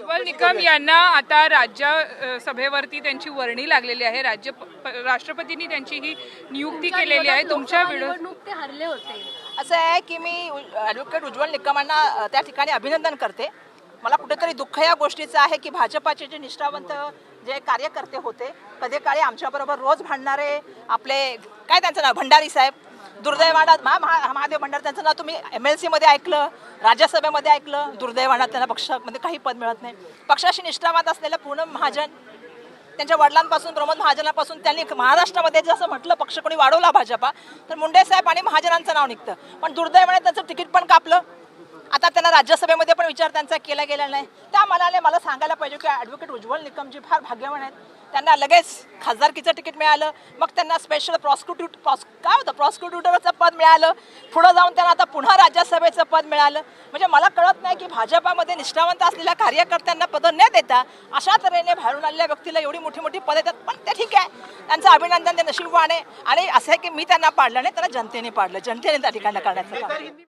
उज्ज्वल निकम यांना आता राज्य सभेवरती त्यांची वर्णी लागलेली आहे. राज्य राष्ट्रपतींनी त्यांची ही नियुक्ती केलेली आहे. तुमच्या व्हिडिओ निवडणूक ते हरले होते. असं आहे की मी ॲडव्होकेट उज्ज्वल निकमांना त्या ठिकाणी अभिनंदन करते. मला कुठेतरी दुःख या गोष्टीचं आहे की भाजपाचे जे निष्ठावंत जे कार्यकर्ते होते कधी काळी आमच्याबरोबर रोज भांडणारे आपले काय त्यांचं नाव भंडारी साहेब दुर्दैवानात महा महा- महादेव भंडार त्यांचं नाव तुम्ही एम एल सीमध्ये ऐकलं राज्यसभेमध्ये ऐकलं दुर्दैवानात त्यांना पक्षामध्ये म्हणजे काही पद मिळत नाही. पक्षाशी निष्ठावाद असलेलं पूनम महाजन त्यांच्या वडिलांपासून प्रमोद महाजनापासून त्यांनी महाराष्ट्रामध्ये जसं म्हटलं पक्ष कोणी वाढवला भाजपा तर मुंडे साहेब आणि महाजनांचं नाव निघतं. पण दुर्दैवाने त्यांचं तिकीट पण कापलं. आता त्यांना राज्यसभेमध्ये पण विचार त्यांचा केला गेला नाही. त्या मनाने मला सांगायला पाहिजे की ॲडव्होकेट उज्ज्वल निकमजी फार भाग्यवान आहेत. त्यांना लगेच खासदारकीचं तिकीट मिळालं. मग त्यांना स्पेशल प्रॉस्क्युट्यूट प्रॉस काय होतं? प्रॉस्क्युट्युटरचं पद मिळालं. पुढं जाऊन त्यांना आता पुन्हा राज्यसभेचं पद मिळालं. म्हणजे मला कळत नाही की भाजपामध्ये निष्ठावंत असलेल्या कार्यकर्त्यांना पदं न देता अशा तऱ्हेने बाहेरून आलेल्या व्यक्तीला एवढी मोठी मोठी पदं देतात. पण ते ठीक आहे. त्यांचं अभिनंदन ते नशीबवान आहे आणि असं आहे की मी त्यांना पाडलं नाही त्यांना जनतेने पाडलं. जनतेने त्या ठिकाणी करण्याचं